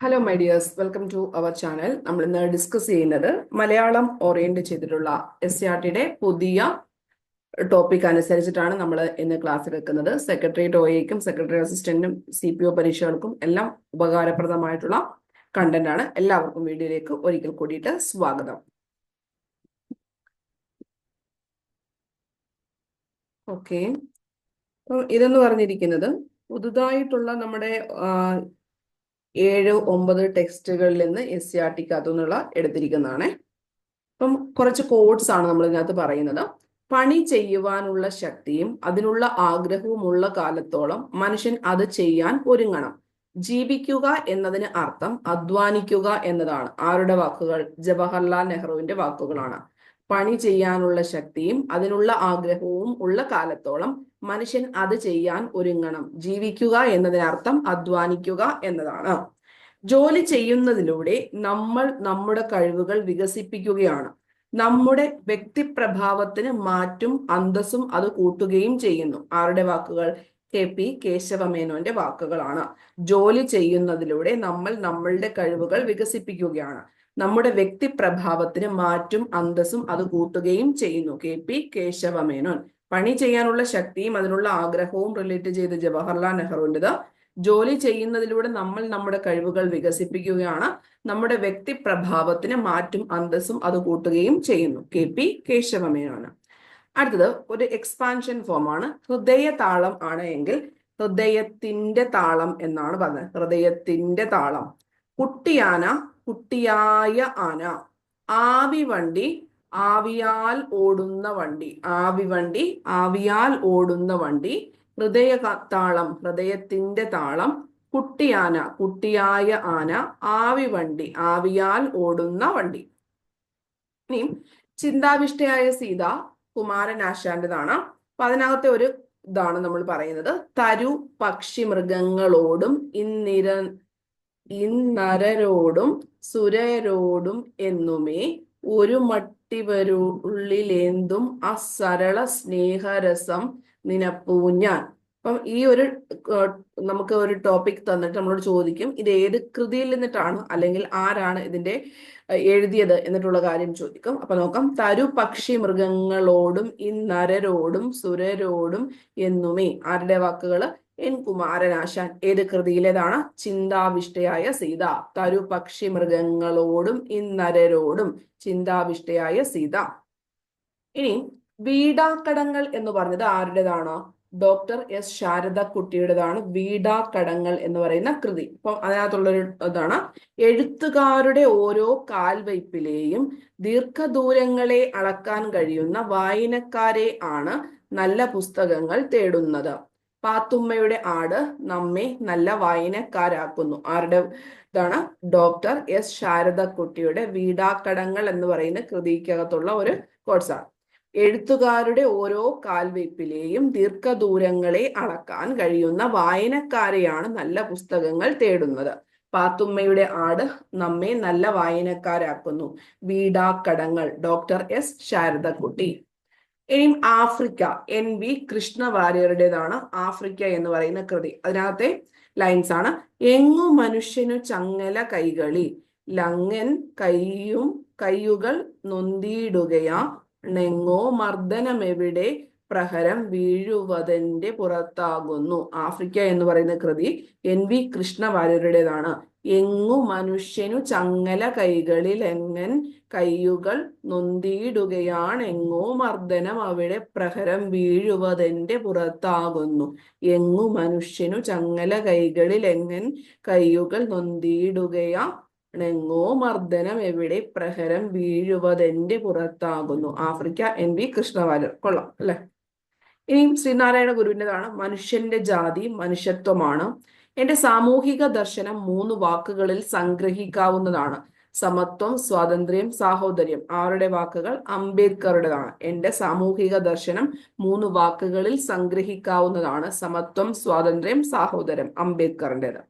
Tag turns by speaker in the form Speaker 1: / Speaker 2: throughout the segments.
Speaker 1: Hello my dears welcome to our channel നമ്മൾ ഇന്ന് discuss ചെയ്യുന്നത് മലയാളം ഓറിയന്റ് ചെയ്തിട്ടുള്ള എസ് ആർ ടിയുടെ പുതിയ ടോപ്പിക് അനുസരിച്ചിട്ടാണ് നമ്മൾ ഇന്ന് ക്ലാസ് എടുക്കുന്നത് സെക്രട്ടേറിയറ്റ് ഒ എക്കും സെക്രട്ടറി അസിസ്റ്റന്റിനും സി പി ഒ പരീക്ഷകൾക്കും എല്ലാം ഉപകാരപ്രദമായിട്ടുള്ള കണ്ടന്റ് ആണ്. എല്ലാവർക്കും വീഡിയോയിലേക്ക് ഒരിക്കൽ കൂടിയിട്ട് സ്വാഗതം. ഓക്കെ ഇതെന്ന് പറഞ്ഞിരിക്കുന്നത് പുതുതായിട്ടുള്ള നമ്മുടെ ഏഴ് ഒമ്പത് ടെക്സ്റ്റുകളിൽ നിന്ന് എസ് സി ആർ ടിക്ക് അകത്തുനിന്നുള്ള എടുത്തിരിക്കുന്നതാണ്. അപ്പം കുറച്ച് കോഡ്സ് ആണ് നമ്മൾ ഇതിനകത്ത് പറയുന്നത്. പണി ചെയ്യുവാനുള്ള ശക്തിയും അതിനുള്ള ആഗ്രഹവുമുള്ള കാലത്തോളം മനുഷ്യൻ അത് ചെയ്യാൻ ഒരുങ്ങണം. ജീവിക്കുക എന്നതിന് അർത്ഥം അധ്വാനിക്കുക എന്നതാണ്. ആരുടെ വാക്കുകൾ? ജവഹർലാൽ നെഹ്റുവിന്റെ വാക്കുകളാണ്. പണി ചെയ്യാനുള്ള ശക്തിയും അതിനുള്ള ആഗ്രഹവും ഉള്ള കാലത്തോളം മനുഷ്യൻ അത് ചെയ്യാൻ ഒരുങ്ങണം. ജീവിക്കുക എന്നതിനർത്ഥം അധ്വാനിക്കുക എന്നതാണ്. ജോലി ചെയ്യുന്നതിലൂടെ നമ്മൾ നമ്മുടെ കഴിവുകൾ വികസിപ്പിക്കുകയാണ്. നമ്മുടെ വ്യക്തിപ്രഭാവത്തിന് മാറ്റും അന്തസ്സും അത് കൂട്ടുകയും ചെയ്യുന്നു. ആരുടെ വാക്കുകൾ? കെ പി കേശവമേനോന്റെ വാക്കുകളാണ്. ജോലി ചെയ്യുന്നതിലൂടെ നമ്മൾ നമ്മളുടെ കഴിവുകൾ വികസിപ്പിക്കുകയാണ്. നമ്മുടെ വ്യക്തിപ്രഭാവത്തിന് മാറ്റും അന്തസ്സും അത് കൂട്ടുകയും ചെയ്യുന്നു. കെ. പി. കേശവമേനോൻ. പണി ചെയ്യാനുള്ള ശക്തിയും അതിനുള്ള ആഗ്രഹവും റിലേറ്റ് ചെയ്ത് ജവഹർലാൽ നെഹ്റുവിന്റെത് ജോലി ചെയ്യുന്നതിലൂടെ നമ്മൾ നമ്മുടെ കഴിവുകൾ വികസിപ്പിക്കുകയാണ്. നമ്മുടെ വ്യക്തിപ്രഭാവത്തിന് മാറ്റും അന്തസ്സും അത് കൂട്ടുകയും ചെയ്യുന്നു. കെ. പി. കേശവമേനോന്. അടുത്തത് ഒരു എക്സ്പാൻഷൻ ഫോമാണ് ഹൃദയ താളം ആണ് എങ്കിൽ ഹൃദയത്തിന്റെ താളം എന്നാണ് പറഞ്ഞത്. ഹൃദയത്തിന്റെ താളം. കുട്ടിയാന കുട്ടിയായ ആന. ആവി വണ്ടി ആവിയാൽ ഓടുന്ന വണ്ടി. ആവി വണ്ടി ആവിയാൽ ഓടുന്ന വണ്ടി. ഹൃദയ താളം ഹൃദയത്തിന്റെ താളം. കുട്ടിയാന കുട്ടിയായ ആന ആവി വണ്ടി ആവിയാൽ ഓടുന്ന വണ്ടി. ഇനി ചിന്താവിഷ്ടയായ സീത കുമാരനാശാന്റേതാണ് അപ്പൊ അതിനകത്തെ ഒരു ഇതാണ് നമ്മൾ പറയുന്നത്. തരു പക്ഷി മൃഗങ്ങളോടും ഇന്നിര ഇന്നരരോടും സുരരോടും എന്നുമേ ഒരു മട്ടിവരുള്ളിലേന്തും ആ സരള സ്നേഹരസം നിനപ്പൂ ഞാൻ അപ്പം ഈ ഒരു നമുക്ക് ഒരു ടോപ്പിക് തന്നിട്ട് നമ്മളോട് ചോദിക്കും ഇത് ഏത് കൃതിയിൽ നിന്നിട്ടാണ് അല്ലെങ്കിൽ ആരാണ് ഇതിന്റെ എഴുതിയത് എന്നിട്ടുള്ള കാര്യം ചോദിക്കും. അപ്പൊ നോക്കാം. തരു പക്ഷി മൃഗങ്ങളോടും ഈ നരരോടും സുരരോടും എന്നുമേ ആരുടെ വാക്കുകൾ? എൻ കുമാരനാശാൻ ഏത് കൃതിയിലേതാണ്? ചിന്താവിഷ്ടയായ സീത. തരു പക്ഷി മൃഗങ്ങളോടും ഇന്നരരോടും ചിന്താവിഷ്ടയായ സീത. ഇനി വീടാക്കടങ്ങൾ എന്ന് പറഞ്ഞത് ആരുടേതാണ്? ഡോക്ടർ എസ് ശാരദ കുട്ടിയുടേതാണ് വീടാക്കടങ്ങൾ എന്ന് പറയുന്ന കൃതി. അപ്പം അതിനകത്തുള്ളൊരു ഇതാണ്. എഴുത്തുകാരുടെ ഓരോ കാൽവയ്പിലെയും ദീർഘദൂരങ്ങളെ അളക്കാൻ കഴിയുന്ന വായനക്കാരെ ആണ് നല്ല പുസ്തകങ്ങൾ തേടുന്നത്. പാത്തുമ്മയുടെ ആട് നമ്മെ നല്ല വായനക്കാരാക്കുന്നു. ആരുടെ ഇതാണ്? ഡോക്ടർ എസ് ശാരദക്കുട്ടിയുടെ വീടാക്കടങ്ങൾ എന്ന് പറയുന്ന കൃതിക്കകത്തുള്ള ഒരു കോഴ്സാണ് എഴുത്തുകാരുടെ ഓരോ കാൽവയ്പിലെയും ദീർഘദൂരങ്ങളെ അളക്കാൻ കഴിയുന്ന വായനക്കാരെയാണ് നല്ല പുസ്തകങ്ങൾ തേടുന്നത്. പാത്തുമ്മയുടെ ആട് നമ്മെ നല്ല വായനക്കാരാക്കുന്നു. വീടാക്കടങ്ങൾ ഡോക്ടർ എസ് ശാരദക്കുട്ടി. ഇനിയും ആഫ്രിക്ക എൻ വി കൃഷ്ണ വാര്യരുടേതാണ് ആഫ്രിക്ക എന്ന് പറയുന്ന കൃതി. അതിനകത്തെ ലൈൻസ് ആണ്. എങ്ങു മനുഷ്യനു ചങ്ങല കൈകളി ലങ്ങൻ കൈയും കൈയുകൾ നൊന്തിയിടുകയാ ണെങ്ങോ മർദ്ദനമെവിടെ പ്രഹരം വീഴുവതന്റെ പുറത്താകുന്നു. ആഫ്രിക്ക എന്ന് പറയുന്ന കൃതി എൻ വി കൃഷ്ണ വാര്യരുടേതാണ് എങ്ങു മനുഷ്യനു ചങ്ങല കൈകളിൽ എങ്ങൻ കൈയുകൾ നൊന്തിയിടുകയാണെങ്ങോ മർദ്ദനം അവിടെ പ്രഹരം വീഴുവതെന്റെ പുറത്താകുന്നു. എങ്ങു മനുഷ്യനു ചങ്ങല കൈകളിൽ എങ്ങൻ കൈയുകൾ നൊന്തിയിടുകയാ ണെങ്ങോ മർദ്ദനം എവിടെ പ്രഹരം വീഴുവതെന്റെ പുറത്താകുന്നു. Africa N V Krishna Warrier. കൊള്ളാം അല്ലെ? ഇനിയും ശ്രീനാരായണ ഗുരുവിന്റെതാണ്. മനുഷ്യന്റെ ജാതി മനുഷ്യത്വമാണ്. എന്റെ സാമൂഹിക ദർശനം മൂന്ന് വാക്കുകളിൽ സംഗ്രഹിക്കാവുന്നതാണ്. സമത്വം സ്വാതന്ത്ര്യം സാഹോദര്യം. ആരുടെ വാക്കുകൾ? അംബേദ്കറുടേതാണ്. എന്റെ സാമൂഹിക ദർശനം മൂന്ന് വാക്കുകളിൽ സംഗ്രഹിക്കാവുന്നതാണ്. സമത്വം സ്വാതന്ത്ര്യം സാഹോദര്യം. അംബേദ്കറിന്റെത്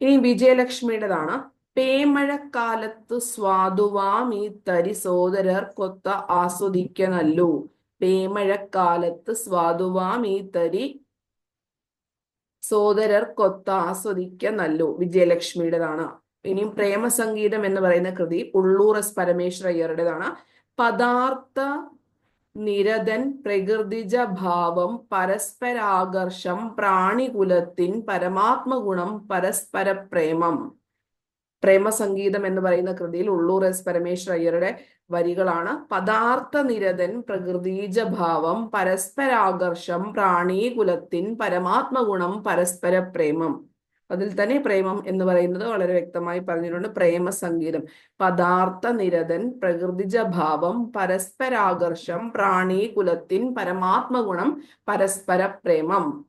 Speaker 1: ഇനി വിജയലക്ഷ്മിയുടേതാണ്. പേമഴക്കാലത്ത് സ്വാദുവാം ഈ തരി സോദരർ കൊത്ത ആസ്വദിക്കനല്ലോ. പേമഴക്കാലത്ത് സ്വാദുവാം ഈ തരി സോദരർ കൊത്ത ആസ്വദിക്ക നല്ലു വിജയലക്ഷ്മിയുടേതാണ്. ഇനിയും പ്രേമസംഗീതം എന്ന് പറയുന്ന കൃതി ഉള്ളൂർ എസ് പരമേശ്വര അയ്യറുടേതാണ് പദാർത്ഥ നിരതൻ പ്രകൃതിജ ഭാവം പരസ്പരാകർഷം പ്രാണികുലത്തിൻ പരമാത്മഗുണം പരസ്പര പ്രേമം പ്രേമസംഗീതം എന്ന് പറയുന്ന കൃതിയിൽ ഉള്ളൂർ എസ് പരമേശ്വര അയ്യരുടെ വരികളാണ്. പദാർത്ഥ നിരതൻ പ്രകൃതീജ ഭാവം പരസ്പരാകർഷം പ്രാണീകുലത്തിൻ പരമാത്മഗുണം പരസ്പര പ്രേമം അതിൽ തന്നെ പ്രേമം എന്ന് പറയുന്നത് വളരെ വ്യക്തമായി പറഞ്ഞിട്ടുണ്ട്. പ്രേമസംഗീതം. പദാർത്ഥ നിരതൻ പ്രകൃതിജ ഭാവം പരസ്പരാകർഷം പ്രാണീകുലത്തിൻ പരമാത്മഗുണം പരസ്പര പ്രേമം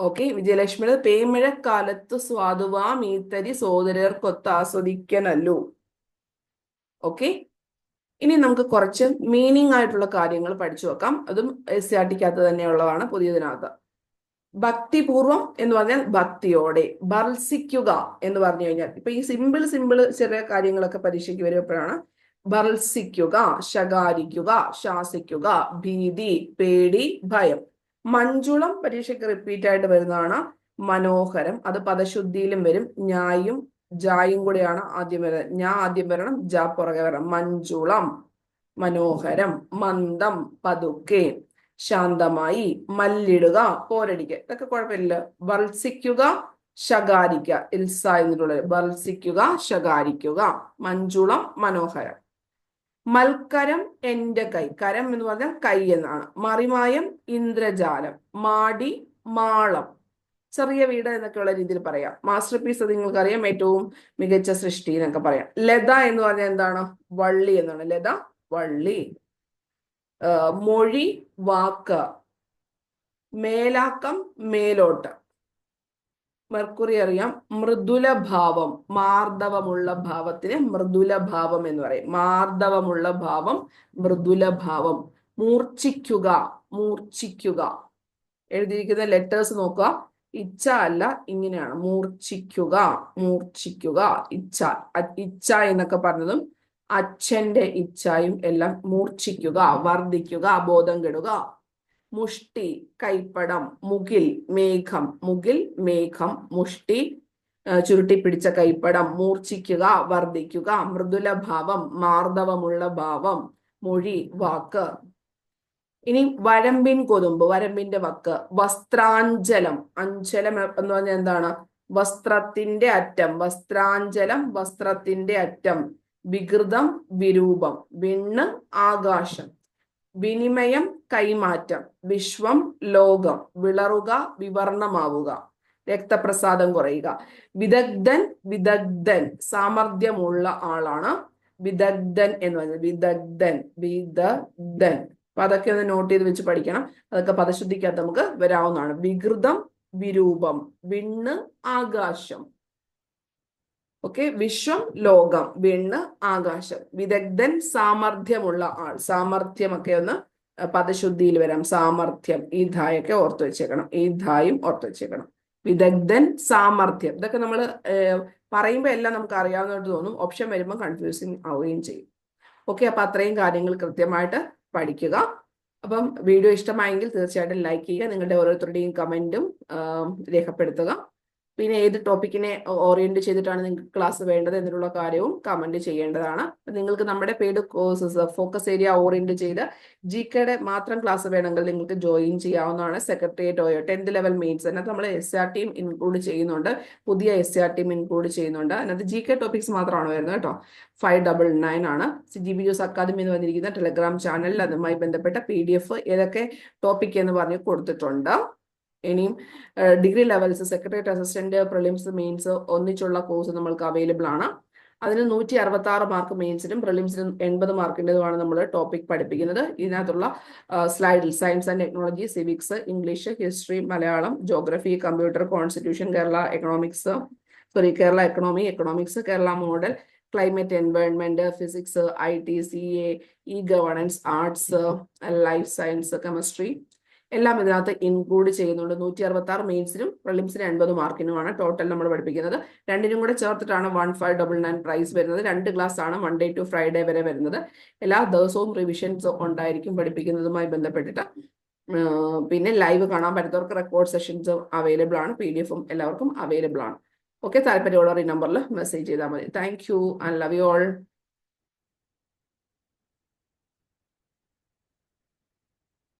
Speaker 1: ഓക്കെ വിജയലക്ഷ്മിയുടെ പേമിഴക്കാലത്ത് സ്വാതുവാ മീത്തരി സോദരർക്കൊത്ത് ആസ്വദിക്കനല്ലോ ഓക്കെ ഇനി നമുക്ക് കുറച്ച് മീനിങ് ആയിട്ടുള്ള കാര്യങ്ങൾ പഠിച്ചു വെക്കാം. അതും എസ് സി ആർ ടിക്കകത്ത് തന്നെയുള്ളതാണ് പുതിയതിനകത്ത്. ഭക്തിപൂർവം എന്ന് പറഞ്ഞാൽ ഭക്തിയോടെ ബർസിക്കുക എന്ന് പറഞ്ഞു കഴിഞ്ഞാൽ ഇപ്പൊ ഈ സിമ്പിൾ സിമ്പിൾ ചെറിയ കാര്യങ്ങളൊക്കെ പരീക്ഷയ്ക്ക് വരുമ്പോഴാണ് ബർസിക്കുക ശകാരിക്കുക ശാസിക്കുക ഭീതി പേടി ഭയം. മഞ്ജുളം പരീക്ഷയ്ക്ക് റിപ്പീറ്റ് ആയിട്ട് വരുന്നതാണ് മനോഹരം. അത് പദശുദ്ധിയിലും വരും ഞായും ജായും കൂടെയാണ് ആദ്യം വരുന്നത് ഞാൻ ആദ്യം വരണം ജ പുറകെ വരണം. മഞ്ജുളം മനോഹരം മന്ദം പതുക്കെ ശാന്തമായി മല്ലിടുക പോരടിക്കുക. ഇതൊക്കെ കുഴപ്പമില്ല. വത്സിക്കുക ശകാരിക്കുക. ഇൽസ എന്നിട്ടുള്ളത്. വത്സിക്കുക ശകാരിക്കുക. മഞ്ജുളം മനോഹരം. മൽക്കരം എന്റെ കൈ. കരം എന്ന് പറഞ്ഞാൽ കൈ എന്നാണ്. മറിമായം ഇന്ദ്രജാലം. മാടി മാളം. ചെറിയ വീട് എന്നൊക്കെ ഉള്ള രീതിയിൽ പറയാം. മാസ്റ്റർ പീസ് നിങ്ങൾക്കറിയാം. ഏറ്റവും മികച്ച സൃഷ്ടി എന്നൊക്കെ പറയാം. ലത എന്ന് പറഞ്ഞാൽ എന്താണ്? വള്ളി എന്നാണ്. ലത വള്ളി. മൊഴി വാക്ക്. മേലാക്കം മേലോട്ട്. മെർക്കുറി അറിയാം. മൃദുല ഭാവം മാർദ്ദവമുള്ള ഭാവത്തിന് മൃദുല ഭാവം എന്ന് പറയും. മാർദ്ദവമുള്ള ഭാവം മൃദുല ഭാവം മൂർച്ഛിക്കുക മൂർച്ഛിക്കുക. എഴുതിയിരിക്കുന്ന ലെറ്റേഴ്സ് നോക്കുക. ഇച്ഛ അല്ല ഇങ്ങനെയാണ്. മൂർച്ഛിക്കുക മൂർച്ഛിക്കുക ഇച്ഛ ഇച്ഛ എന്നൊക്കെ പറഞ്ഞതും അച്ഛന്റെ ഇച്ഛയും എല്ലാം മൂർച്ഛിക്കുക വർദ്ധിക്കുക ബോധം കെടുക. മുഷ്ടി കൈപ്പടം മുകിൽ മേഘം. മുകിൽ മേഘം മുഷ്ടി ചുരുട്ടി പിടിച്ച കൈപ്പടം. മൂർച്ഛിക്കുക വർദ്ധിക്കുക. മൃദുല ഭാവം മാർദവമുള്ള ഭാവം. മൊഴി വാക്ക്. ഇനി വരമ്പിൻ കൊതുമ്പ് വരമ്പിന്റെ വക്ക്. വസ്ത്രാഞ്ചലം അഞ്ചലം എന്ന് പറഞ്ഞാൽ എന്താണ്? വസ്ത്രത്തിന്റെ അറ്റം. വസ്ത്രാഞ്ചലം വസ്ത്രത്തിന്റെ അറ്റം. വികൃതം വിരൂപം. വിണ്ണ് ആകാശം. വിനിമയം കൈമാറ്റം. വിശ്വം ലോകം. വിളറുക വിവർണമാവുക. രക്തപ്രസാദം കുറയുക. വിദഗ്ധൻ വിദഗ്ധൻ. സാമർഥ്യമുള്ള ആളാണ് വിദഗ്ധൻ എന്ന് പറയുന്നത് വിദഗ്ധൻ. വിദഗ്ധൻ. അപ്പൊ അതൊക്കെ ഒന്ന് നോട്ട് ചെയ്ത് വെച്ച് പഠിക്കണം. അതൊക്കെ പദശുദ്ധിക്കകത്ത് നമുക്ക് വരാവുന്നതാണ്. വികൃതം വിരൂപം വിണ്ണ് ആകാശം. ഓക്കെ വിശ്വം ലോകം വിണ്ണ് ആകാശം. വിദഗ്ധൻ സാമർഥ്യമുള്ള ആൾ. സാമർഥ്യമൊക്കെ ഒന്ന് പദശുദ്ധിയിൽ വരാം. സാമർഥ്യം ഈ ധായൊക്കെ ഓർത്തു വെച്ചേക്കണം. ഈ ധായും ഓർത്തു വെച്ചേക്കണം. വിദഗ്ധൻ സാമർഥ്യം. ഇതൊക്കെ നമ്മൾ പറയുമ്പോൾ എല്ലാം നമുക്ക് അറിയാവുന്നതായിട്ട് തോന്നും. ഓപ്ഷൻ വരുമ്പോൾ കൺഫ്യൂസിങ് ആവുകയും ചെയ്യും. ഓക്കെ അപ്പൊ അത്രയും കാര്യങ്ങൾ കൃത്യമായിട്ട് പഠിക്കുക. അപ്പം വീഡിയോ ഇഷ്ടമായെങ്കിൽ തീർച്ചയായിട്ടും ലൈക്ക് ചെയ്യുക. നിങ്ങളുടെ ഓരോരുത്തരുടെയും കമന്റും രേഖപ്പെടുത്തുക. പിന്നെ ഏത് ടോപ്പിക്കിനെ ഓറിയന്റ് ചെയ്തിട്ടാണ് നിങ്ങൾക്ക് ക്ലാസ് വേണ്ടത് എന്നുള്ള കാര്യവും കമന്റ് ചെയ്യേണ്ടതാണ്. നിങ്ങൾക്ക് നമ്മുടെ paid courses focus area orient ചെയ്ത് ജി കെയുടെ മാത്രം ക്ലാസ് വേണമെങ്കിൽ നിങ്ങൾക്ക് ജോയിൻ ചെയ്യാവുന്നതാണ്. സെക്രട്ടേറിയറ്റ് ടെൻത്ത് ലെവൽ മീറ്റ്സ് അതിനകത്ത് നമ്മൾ എസ് ആർ ടീം ഇൻക്ലൂഡ് ചെയ്യുന്നുണ്ട്. പുതിയ എസ് ആർ ടീം ഇൻക്ലൂഡ് ചെയ്യുന്നുണ്ട്. അതിനകത്ത് ജി കെ ടോപ്പിക്സ് മാത്രമാണ് വരുന്നത് കേട്ടോ? ഫൈവ് ഡബിൾ നയൻ ആണ്. C G B Jose academy എന്ന് വന്നിരിക്കുന്ന ടെലഗ്രാം ചാനലിൽ അതുമായി ബന്ധപ്പെട്ട പി ഡി എഫ് ഏതൊക്കെ ടോപ്പിക് എന്ന് പറഞ്ഞ് കൊടുത്തിട്ടുണ്ട്. ഇനിയും degree levels secretariat assistant prelims mains ഒന്നിച്ചുള്ള കോഴ്സ് നമ്മൾക്ക് അവൈലബിൾ ആണ്. അതിന് നൂറ്റി അറുപത്തി ആറ് മാർക്ക് മെയിൻസിനും പ്രിലിംസിനും എൺപത് മാർക്കിന്റെതുമാണ് നമ്മൾ ടോപ്പിക് പഠിപ്പിക്കുന്നത്. ഇതിനകത്തുള്ള സ്ലൈഡിൽ science and technology civics English history Malayalam geography computer constitution Kerala economics sorry Kerala economy economics Kerala model climate environment physics I T C A E governance arts life science chemistry എല്ലാം ഇതിനകത്ത് include ചെയ്യുന്നുണ്ട്. നൂറ്റി അറുപത്തി ആറ് മെയിൻസിനും പ്രിലിംസിന് എൺപത് മാർക്കിനുമാണ് total നമ്മൾ പഠിപ്പിക്കുന്നത്. രണ്ടിനും കൂടെ ചേർത്തിട്ടാണ് one five double nine price വരുന്നത്. രണ്ട് ക്ലാസ് ആണ് മൺഡേ ടു ഫ്രൈഡേ വരെ വരുന്നത്. എല്ലാ ദിവസവും റിവിഷൻസ് ഉണ്ടായിരിക്കും പഠിപ്പിക്കുന്നതുമായി ബന്ധപ്പെട്ടിട്ട്. പിന്നെ ലൈവ് കാണാൻ പറ്റുന്നവർക്ക് റെക്കോർഡ് സെഷൻസ് അവൈലബിൾ ആണ്. പി ഡി എഫും എല്ലാവർക്കും അവൈലബിൾ ആണ്. ഓക്കെ താല്പര്യമുള്ളവർ ഈ നമ്പറിൽ മെസ്സേജ് ചെയ്താൽ മതി. Thank you and love you all